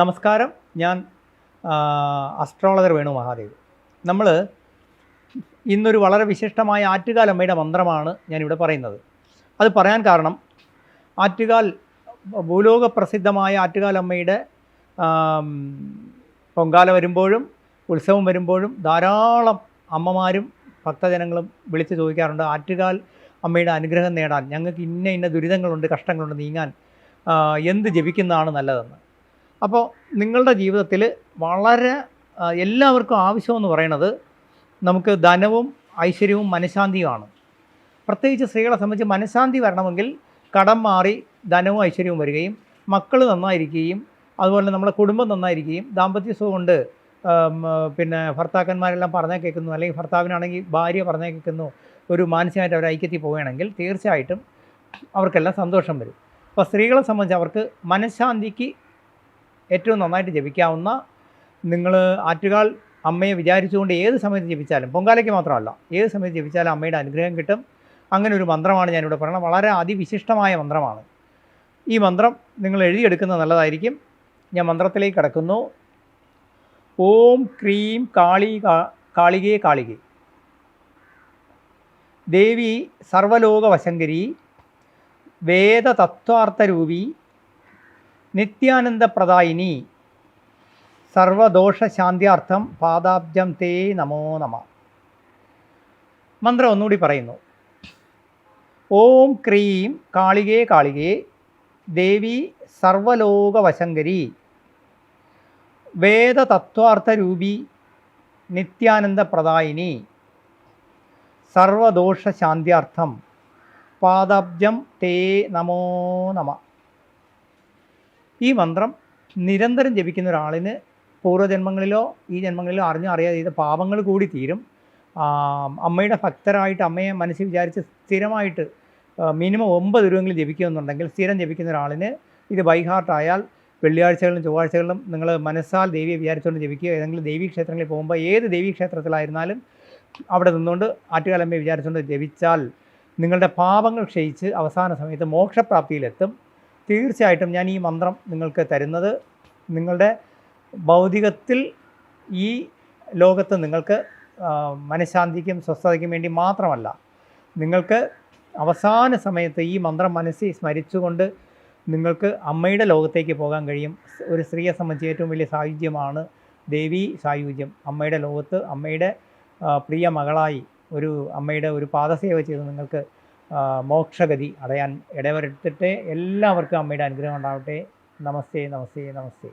നമസ്കാരം. ഞാൻ അസ്ട്രോളജർ വേണു മഹാദേവ്. നമ്മൾ ഇന്നൊരു വളരെ വിശിഷ്ടമായ ആറ്റുകാലമ്മയുടെ മന്ത്രമാണ് ഞാനിവിടെ പറയുന്നത്. അത് പറയാൻ കാരണം ആറ്റുകാൽ ഭൂലോക പ്രസിദ്ധമായ ആറ്റുകാലമ്മയുടെ പൊങ്കാല വരുമ്പോഴും ഉത്സവം വരുമ്പോഴും ധാരാളം അമ്മമാരും ഭക്തജനങ്ങളും വിളിച്ച് ചോദിക്കാറുണ്ട് ആറ്റുകാൽ അമ്മയുടെ അനുഗ്രഹം നേടാൻ ഞങ്ങൾക്ക് ഇന്ന ഇന്ന ദുരിതങ്ങളുണ്ട് കഷ്ടങ്ങളുണ്ട് നീങ്ങാൻ എന്ത് ജപിക്കുന്നതാണ് നല്ലതെന്ന്? അപ്പോൾ നിങ്ങളുടെ ജീവിതത്തിൽ വളരെ എല്ലാവർക്കും ആവശ്യമെന്ന് പറയുന്നത് നമുക്ക് ധനവും ഐശ്വര്യവും മനഃശാന്തിയുമാണ്. പ്രത്യേകിച്ച് സ്ത്രീകളെ സംബന്ധിച്ച് മനഃശാന്തി വരണമെങ്കിൽ കടം മാറി ധനവും ഐശ്വര്യവും വരികയും മക്കൾ നന്നായിരിക്കുകയും അതുപോലെ നമ്മുടെ കുടുംബം നന്നായിരിക്കുകയും ദാമ്പത്യ കൊണ്ട് പിന്നെ ഭർത്താക്കന്മാരെല്ലാം പറഞ്ഞാൽ കേൾക്കുന്നു അല്ലെങ്കിൽ ഭർത്താവിനാണെങ്കിൽ ഭാര്യ പറഞ്ഞാൽ കേൾക്കുന്നു ഒരു മാനസികമായിട്ട് അവർ ഐക്യത്തിൽ പോവുകയാണെങ്കിൽ തീർച്ചയായിട്ടും അവർക്കെല്ലാം സന്തോഷം വരും. അപ്പോൾ സ്ത്രീകളെ സംബന്ധിച്ച് അവർക്ക് മനഃശാന്തിക്ക് ഏറ്റവും നന്നായിട്ട് ജപിക്കാവുന്ന നിങ്ങൾ ആറ്റുകാൽ അമ്മയെ വിചാരിച്ചുകൊണ്ട് ഏത് സമയത്ത് ജപിച്ചാലും പൊങ്കാലയ്ക്ക് മാത്രമല്ല ഏത് സമയത്ത് ജപിച്ചാലും അമ്മയുടെ അനുഗ്രഹം കിട്ടും. അങ്ങനെ ഒരു മന്ത്രമാണ് ഞാനിവിടെ പറയുന്നത്. വളരെ അതിവിശിഷ്ടമായ മന്ത്രമാണ്. ഈ മന്ത്രം നിങ്ങൾ എഴുതിയെടുക്കുന്നത് നല്ലതായിരിക്കും. ഞാൻ മന്ത്രത്തിലേക്ക് കടക്കുന്നു. ഓം ക്രീം കാളി കാളികേ കാളികേ. ദേവി സർവലോക വശങ്കരി വേദതത്വാർത്ഥരൂപി നിത്യാനന്ദപ്രദായിനി സർവദോഷശാന്തിയാർത്ഥം പാദാബ്ജം തേ നമോ നമ. മന്ത്രം ഒന്നുകൂടി പറയുന്നു. ഓം ക്രീം കാളികേ കാളികേ ദേവി സർവലോകവശങ്കരി വേദതത്വാർത്ഥരൂപി നിത്യാനന്ദപ്രദായിനി സർവദോഷശാന്തിയാർത്ഥം പാദാബ്ജം തേ നമോ നമ. ഈ മന്ത്രം നിരന്തരം ജപിക്കുന്ന ഒരാളിന് പൂർവജന്മങ്ങളിലോ ഈ ജന്മങ്ങളിലോ അറിഞ്ഞോ അറിയാതെ ചെയ്ത പാപങ്ങൾ കൂടി തീരും. അമ്മയുടെ ഭക്തരായിട്ട് അമ്മയെ മനസ്സിൽ വിചാരിച്ച് സ്ഥിരമായിട്ട് മിനിമം ഒമ്പത് രൂപയെങ്കിലും ജപിക്കുമെന്നുണ്ടെങ്കിൽ സ്ഥിരം ജപിക്കുന്ന ഒരാളിന് ഇത് ബൈഹാർട്ടായാൽ വെള്ളിയാഴ്ചകളിലും ചൊവ്വാഴ്ചകളിലും നിങ്ങൾ മനസ്സാൽ ദേവിയെ വിചാരിച്ചുകൊണ്ട് ജപിക്കുക. ഏതെങ്കിലും ദേവീ ക്ഷേത്രങ്ങളിൽ പോകുമ്പോൾ ഏത് ദേവീ ക്ഷേത്രത്തിലായിരുന്നാലും അവിടെ നിന്നുകൊണ്ട് ആറ്റുകാലമ്മയെ വിചാരിച്ചുകൊണ്ട് ജപിച്ചാൽ നിങ്ങളുടെ പാപങ്ങൾ ക്ഷയിച്ച് അവസാന സമയത്ത് മോക്ഷപ്രാപ്തിയിലെത്തും. തീർച്ചയായിട്ടും ഞാൻ ഈ മന്ത്രം നിങ്ങൾക്ക് തരുന്നത് നിങ്ങളുടെ ഭൗതികത്തിൽ ഈ ലോകത്ത് നിങ്ങൾക്ക് മനഃശാന്തിക്കും സ്വസ്ഥതയ്ക്കും വേണ്ടി മാത്രമല്ല നിങ്ങൾക്ക് അവസാന സമയത്ത് ഈ മന്ത്രം മനസ്സിൽ സ്മരിച്ചുകൊണ്ട് നിങ്ങൾക്ക് അമ്മയുടെ ലോകത്തേക്ക് പോകാൻ കഴിയും. ഒരു സ്ത്രീയെ സംബന്ധിച്ച് ഏറ്റവും വലിയ സായുജ്യമാണ് ദേവി സായുജ്യം. അമ്മയുടെ ലോകത്ത് അമ്മയുടെ പ്രിയ മകളായി ഒരു അമ്മയുടെ ഒരു പാദസേവ ചെയ്ത് നിങ്ങൾക്ക് മോക്ഷഗതി അടയാൻ ഇടവരുത്തട്ടെ എല്ലാവർക്കും അമ്മയുടെ അനുഗ്രഹം ഉണ്ടാവട്ടെ. നമസ്തേ നമസ്തേ നമസ്തേ.